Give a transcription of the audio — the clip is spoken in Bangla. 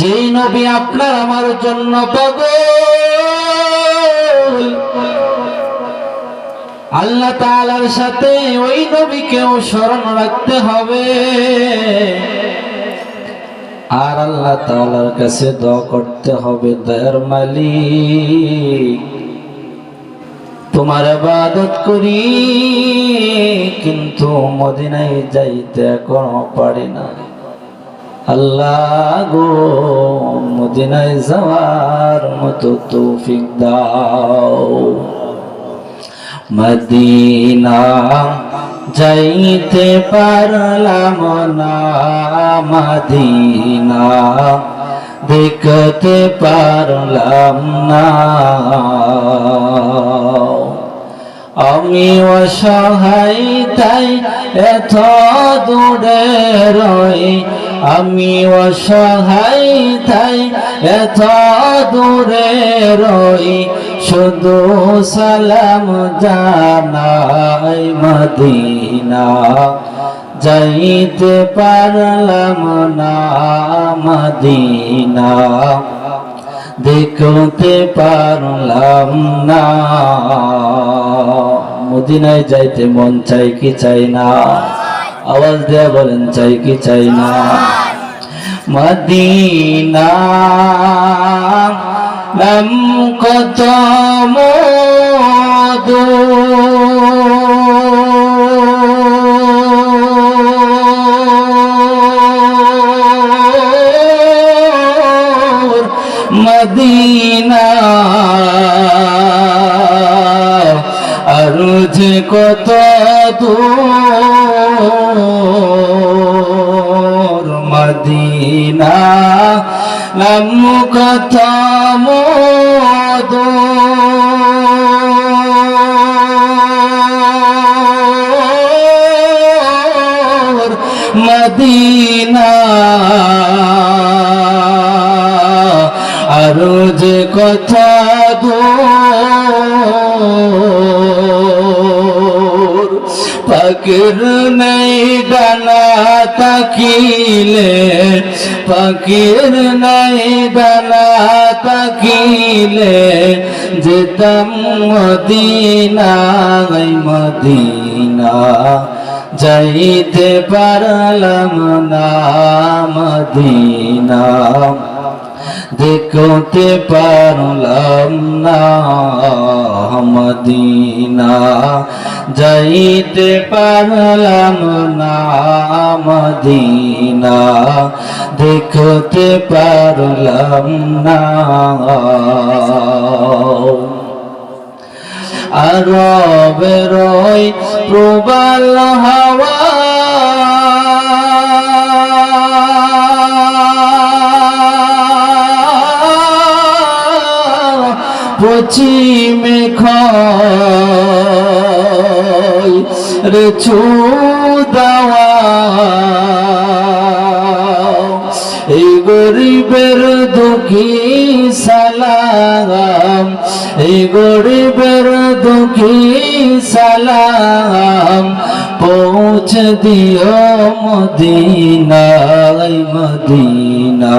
যেই নবী আপনার আমার জন্য পাগল। আল্লাহ তালার সাথে ওই নবীকেও স্মরণ রাখতে হবে। আর আল্লাহ তাআলার কাছে দ করতে হবে, দয়ার মালিক। তোমার ইবাদত করি, কিন্তু মদিনায় যাইতে এখনও পারি না। আল্লাহ গো, মদিনায় যাওয়ার মতো তৌফিক দাও। মদিনা যাইতে পারলাম না, মদিনা দেখতে পারলাম না। আমি অসহায় তাই এত দূরে রই আমি অসহায় তাই এত দূরে রই, শুধু সালাম জানাই মদিনা। যাইতে পারলাম না মদিনা। দেখতে পারলাম না। মদিনায় যাইতে মন চাই কি চাই না? আওয়াজ দেয়া বলেন চাই কি চাই না? মদিনা কত মদিনা আর যে কত দূর মদিনা। নাম কত মধু মদিনা। আরও যে কথা ডানা তাকিলে পাখির নাই ডানা তাকিলে যেতাম মদিনা মদিনা যাইতে পারলাম না মদিনা। দেখতে পারলাম না মদিনা। যাইতে পারলাম না মদিনা। দেখতে পারলাম না। আরবেরই প্রবাল হাওয়া পশ্চিমে রে ছুদাওয়া এই গরিবের দুঃখী সালাম, এই গরিবের দুঃখী সালাম, পৌঁছে দিও মদিনায় মদিনা